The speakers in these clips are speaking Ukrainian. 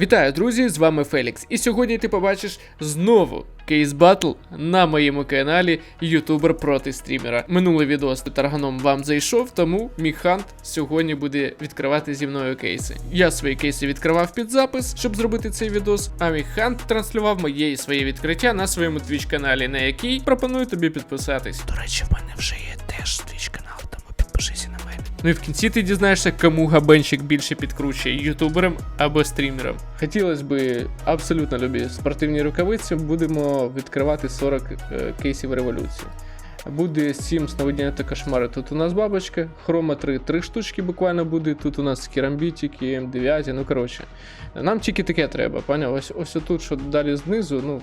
Вітаю, друзі! З вами Фелікс. І сьогодні ти побачиш знову кейс батл на моєму каналі Ютубер проти стрімера. Минулий відео з тарганом вам зайшов, тому мій хант сьогодні буде відкривати зі мною кейси. Я свої кейси відкривав під запис, щоб зробити цей відос, а мій хант транслював моє і своє відкриття на своєму твіч каналі, на який пропоную тобі підписатись. До речі, в мене вже є теж твіч канал, Ну і в кінці ти дізнаєшся, кому габенчик більше підкручує ютуберам або стрімерам. Хотілося б абсолютно любі спортивні рукавиці. Будемо відкривати 40 е, кейсів революції. Буде 7 сновидіння та кошмари. Тут у нас бабочка, хрома 3, 3 штучки буквально буде. Тут у нас керамбітики, М9, ну коротше. Нам тільки таке треба, поняв? Ось ось тут, що далі знизу, ну.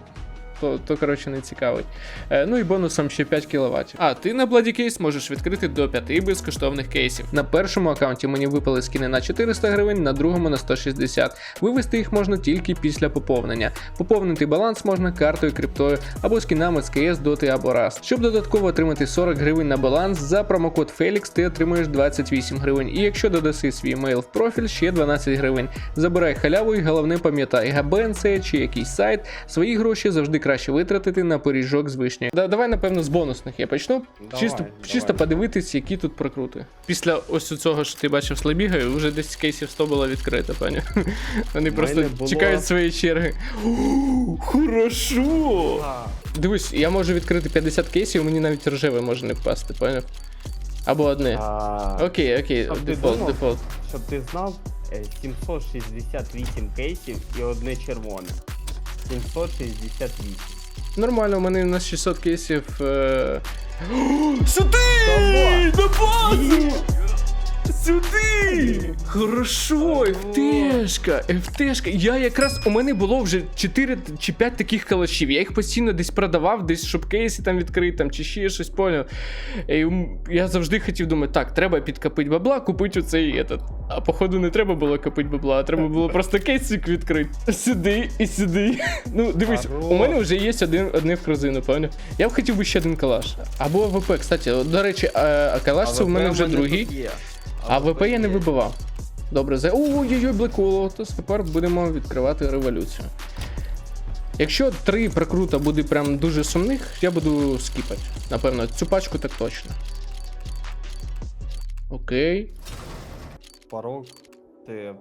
То, то коротше не цікавить. Е, ну і бонусом ще 5 кВт. А ти на Bloody Case можеш відкрити до 5 безкоштовних кейсів. На першому аккаунті мені випали скини на 400 гривень, на другому на 160. Вивести їх можна тільки після поповнення. Поповнити баланс можна картою, криптою або скінами з КС, Доти або Rust. Щоб додатково отримати 40 гривень на баланс, за промокод FELIX ти отримуєш 28 гривень. І якщо додаси свій мейл в профіль, ще 12 гривень. Забирай халяву і головне пам'ятай, ГБН це чи якийсь сайт, свої гроші завжди краще витратити на пиріжок з вишні. Да, давай, напевно, з бонусних я почну. Давай, чисто, давай. чисто подивитись, які тут прокрути. Після ось цього, що ти бачив слабігаю, вже десь кейсів 100 було відкрито, пані. Вони просто було- чекають своєї черги. Хорошо! Дивись, я можу відкрити 50 кейсів, мені навіть рожеве може не впасти, поняв? Або одне. а, Окей, окей, щоб дефолт, думав, дефолт. Щоб ти знав, е, 768 кейсів і одне червоне. 768. Нормально, у мене на 600 кейсів. Е... Сюди! На базу! Сюди! Хорошо, ФТшка, ФТшка. Я якраз у мене було вже 4 чи 5 таких калашів. Я їх постійно десь продавав, десь щоб кейси там відкрити, там, чи ще щось поняв. І я завжди хотів думати, так, треба підкопити бабла, купити оцей этот. А походу не треба було копити бабла, а треба було просто кейсик відкрити. Сюди і сюди. Ну, дивись, у мене вже є один, одне в корзину, поняв? Я б хотів би ще один калаш. Або АВП, кстати, до речі, а, а калаш це в мене вже другий. А ВП я не вибивав. Добре, за. Ой-ой-ой, Блеколо, то тепер будемо відкривати революцію. Якщо три прокрута буде прям дуже сумних, я буду скіпати. Напевно, цю пачку так точно. Окей. Порог. Ти.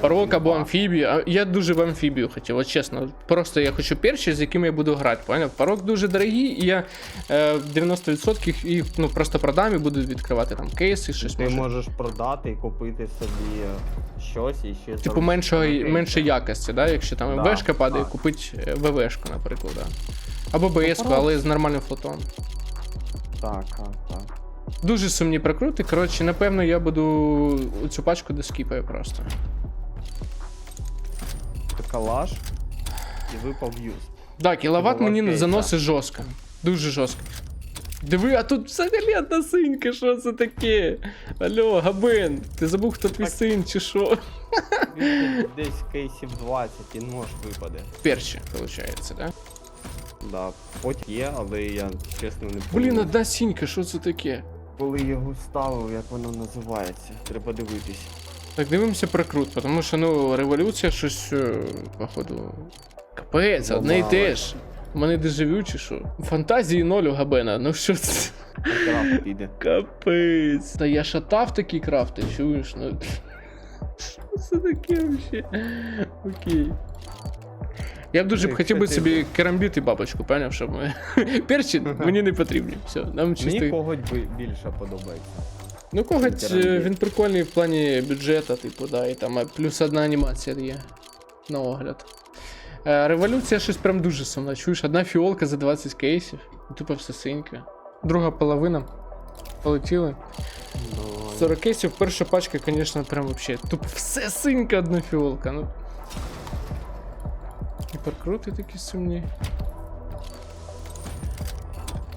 Парок або амфібію. А Я дуже в амфібію хотів, от чесно. Просто я хочу перші, з якими я буду грати. Поняв? Парок дуже дорогий, і я е, 90% їх ну, просто продам і буду відкривати там кейси, щось Ти може. можеш продати і купити собі е, щось і ще Типу меншої, меншої якості, да? якщо там Да, ВВшка падає, так. купить е, ВВшку, наприклад. Да. Або БС-ку, але з нормальним флотом. Так, так, так. Дуже сумні прокрути. Коротше, напевно, я буду цю пачку доскіпаю просто. Калаш і випав юз. Да, кіловат мені заносить жорстко. Дуже жорстко. Диви, а тут взагалі одна синька, що це таке? Алло, Габен, ти забув, хто твій Так. син чи що? Десь кейсів 20 і нож випаде. Перші, виходить, да? Да, потім є, але я чесно не Блін, одна синька, що це таке? Коли його ставив, як воно називається. Треба дивитись. Так, дивимося прокрут, тому що ну революція щось, е, походу. Капець, одне і те ж. У мене дежавю чи що? Фантазії ноль у Габена, ну що це? Крафт піде. Капець. Та я шатав такі крафти, чуєш? Ну. Що це таке взагалі? Окей. Я б дуже б хотів би собі керамбіт і бабочку, поняв, щоб ми. Перші мені не потрібні. Все, нам Мені чисто. коготь більше подобається. Ну, коготь, е, він прикольний в плані бюджету, типу, да, і там плюс одна анімація є. На огляд. Е, Революція щось прям дуже сумна. Чуєш, одна фіолка за 20 кейсів. і Тупо все синьке. Друга половина. Полетіли. 40 кейсів, перша пачка, звісно, прям вообще. Тупо все синька одна фіолка. Ну. І прокрути такі сумні.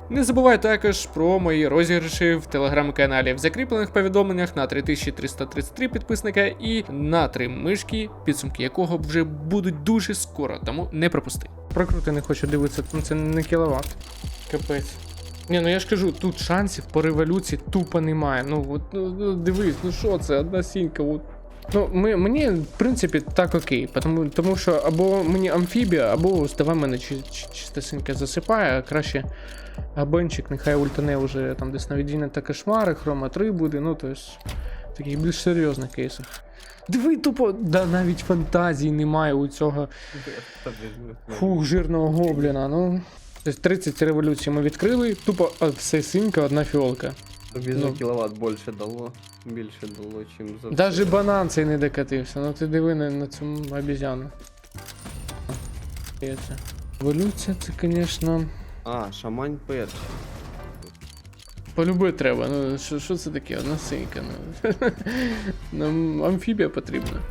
Не забувай також про мої розіграші в телеграм-каналі в закріплених повідомленнях на 3333 підписника і на 3 мишки, підсумки якого вже будуть дуже скоро, тому не пропусти. Прокрути не хочу дивитися, ну це не кіловат. Капець. Ні, ну я ж кажу, тут шансів по революції тупо немає. Ну от ну, ну, дивись, ну що це, одна сінька, от Ну, ми, мені, в принципі, так окей. Тому, тому що або мені амфібія, або здавай мене чи, чи, чистосинька засипає, а краще абончик, нехай ультане вже там десь на віддільне та кошмари, хрома 3 буде, ну то есть в таких більш серйозних кейсах. Диви, тупо, да навіть фантазії немає у цього фух, жирного гобліна. Ну. Тобто 30 революцій ми відкрили, тупо все синька, одна фіолка. Тобі за Ну. кіловат більше дало. Більше дало, чим за. Даже банан цей не докатився. Ну ти диви на, на цю обізяну. Це. Еволюція це, звісно. А, шамань перший. Полюбити треба. Ну, що, що це таке? Одна синька. Ну. Нам амфібія потрібна.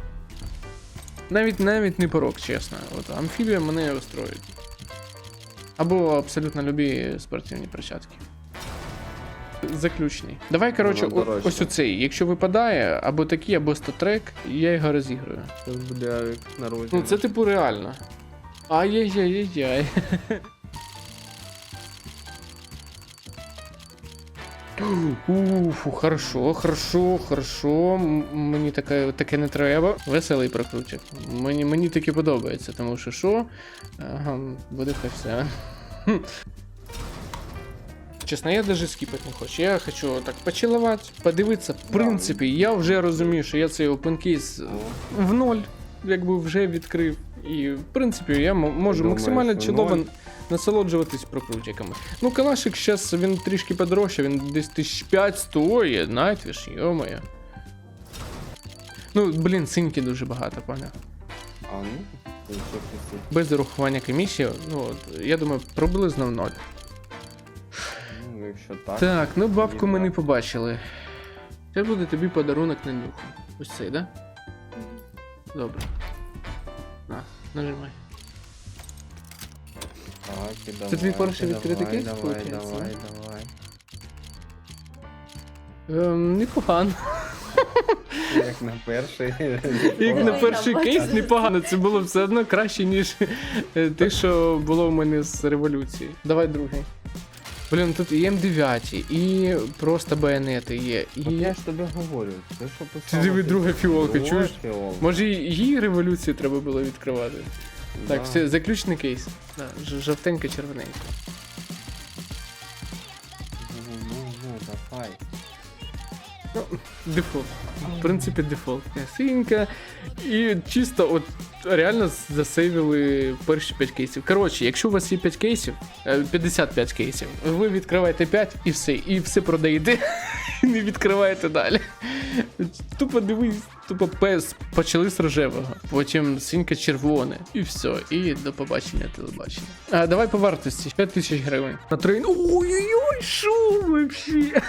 Навіть навіть не порок, чесно. От амфібія мене устроїть. Або абсолютно любі спортивні перчатки. Заключний. Давай, коротше, о- ось оцей. Якщо випадає, або такий, або статрек, я його розіграю. Буде авік на розі. Ну, це типу реально. Ай-яй-яй-яй-яй. Уфу, хорошо, хорошо, хорошо. М- Мені таке, таке не треба. Веселий прокрутчик. Мені, мені таке подобається, тому що що? Ага, буде хай все. Чесно, я даже скіпати не хочу. Я хочу так почилувати, подивитися. В принципі, я вже розумію, що я цей опенкейс в ноль, якби вже відкрив. І в принципі я можу максимально чудово ноль? насолоджуватись прокрутиками. Ну, калашик зараз він трішки подорожче, він десь 1005 стоїть, Найтвіш, йомає. Ну, блін, синьки дуже багато, поняв. А, ну. Без урахування комісії, ну, я думаю, приблизно в ноль. Якщо так. Так, ну бабку ми не побачили. Це буде тобі подарунок на нюху. Ось цей, да? Добре. На, нажимай. Так, давай, Це твій перший відкритий кейс, Давай, получається? давай, давай. Ем, непогано. Як на перший. Як на перший кейс непогано, це було все одно краще, ніж е, те, що було в мене з революції. Давай другий. Блін, тут і М9, і просто байонети є. От І... я ж тобі говорю, це що Ти диви друга фіолка, чуєш? Може... Може, її революцію треба було відкривати. Так, все, заключний кейс. Да, жовтенька, червоненька. Ну, ну, ну, давай. Дефолт. В принципі, дефолт. Синька. І чисто от реально засейвили перші 5 кейсів. Коротше, якщо у вас є 5 кейсів, е, 55 кейсів, ви відкриваєте 5 і все, і все продаєте. І не відкриваєте далі. Тупо дивись, тупо пес почали з рожевого, потім синька червоне, і все, і до побачення телебачення. А давай по вартості 5 тисяч гривень. На трейн. Ой-ой-ой, що вообще?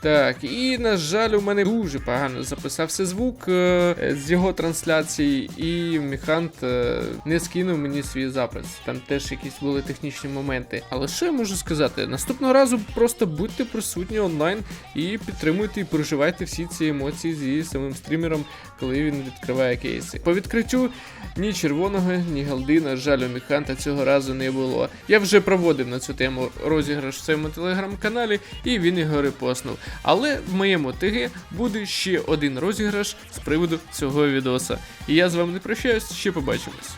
Так, і на жаль, у мене дуже погано записався звук е, з його трансляції, і Міхант е, не скинув мені свій запис. Там теж якісь були технічні моменти. Але що я можу сказати? Наступного разу просто будьте присутні онлайн і підтримуйте і переживайте всі ці емоції зі самим стрімером, коли він відкриває кейси. По відкриттю ні червоного, ні галдина жаль, у Міханта цього разу не було. Я вже проводив на цю тему розіграш в своєму телеграм-каналі, і він його репостнув. Але в моєму ТГ буде ще один розіграш з приводу цього відоса. І я з вами не прощаюсь, ще побачимось.